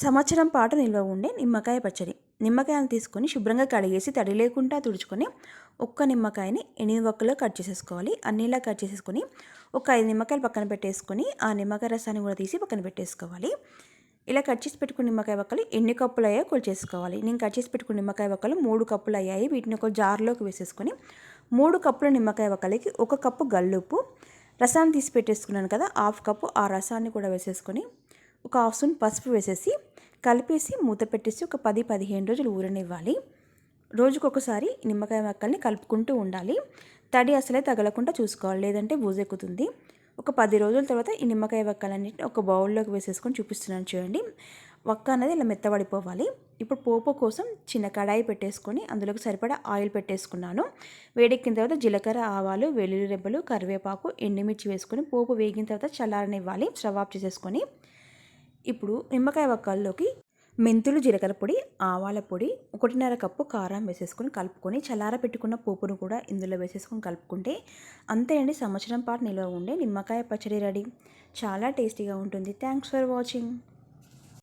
సంవత్సరం పాటు నిల్వ ఉండే నిమ్మకాయ పచ్చడి. నిమ్మకాయలు తీసుకొని శుభ్రంగా కడిగేసి తడి లేకుండా తుడుచుకొని ఒక్క నిమ్మకాయని ఎనిమిది ఒక్కలో కట్ చేసేసుకోవాలి. అన్నిలా కట్ చేసేసుకొని ఒక ఐదు నిమ్మకాయలు పక్కన పెట్టేసుకొని ఆ నిమ్మకాయ రసాన్ని కూడా తీసి పక్కన పెట్టేసుకోవాలి. ఇలా కట్ చేసి పెట్టుకున్న నిమ్మకాయ వక్కలు ఎన్ని కప్పులు అయ్యాయో కొలిచేసుకోవాలి. నేను కట్ చేసి పెట్టుకున్న నిమ్మకాయ వక్కలు మూడు కప్పులు అయ్యాయి వీటిని ఒక జార్లోకి వేసేసుకొని మూడు కప్పుల నిమ్మకాయ వక్కలకి ఒక కప్పు గల్లుప్పు రసాన్ని తీసి పెట్టేసుకున్నాను కదా హాఫ్ కప్పు ఆ రసాన్ని కూడా వేసేసుకొని ఒక హాఫ్ స్పూన్ పసుపు వేసేసి కలిపేసి మూత పెట్టేసి ఒక పది పదిహేను రోజులు ఊరనివ్వాలి. రోజుకొకసారి నిమ్మకాయ వక్కల్ని కలుపుకుంటూ ఉండాలి. తడి అసలే తగలకుండా చూసుకోవాలి లేదంటే బూజెక్కుతుంది. ఒక పది రోజుల తర్వాత ఈ నిమ్మకాయ వక్కలన్నింటిని ఒక బౌల్లోకి వేసేసుకొని చూపిస్తున్నాను చూడండి. వక్క అనేది ఇలా మెత్తబడిపోవాలి. ఇప్పుడు పోపు కోసం చిన్న కడాయి పెట్టేసుకొని అందులోకి సరిపడా ఆయిల్ పెట్టేసుకున్నాను. వేడెక్కిన తర్వాత జీలకర్ర ఆవాలు వెల్లుల్లి రెబ్బలు కరివేపాకు ఎండుమిర్చి వేసుకొని పోపు వేగిన తర్వాత చల్లారనివ్వాలి. స్టవ్ ఆఫ్ చేసేసుకొని ఇప్పుడు నిమ్మకాయ వక్కల్లోకి మెంతులు జీలకర్ర పొడి ఆవాల పొడి ఒకటిన్నర కప్పు కారం వేసేసుకొని కలుపుకొని చల్లార పెట్టుకున్న పోపును కూడా ఇందులో వేసేసుకొని కలుపుకుంటే అంతే అండి. సంవత్సరం పాటు నిల్వ ఉండే నిమ్మకాయ పచ్చడి రెడీ. చాలా టేస్టీగా ఉంటుంది. Thanks for watching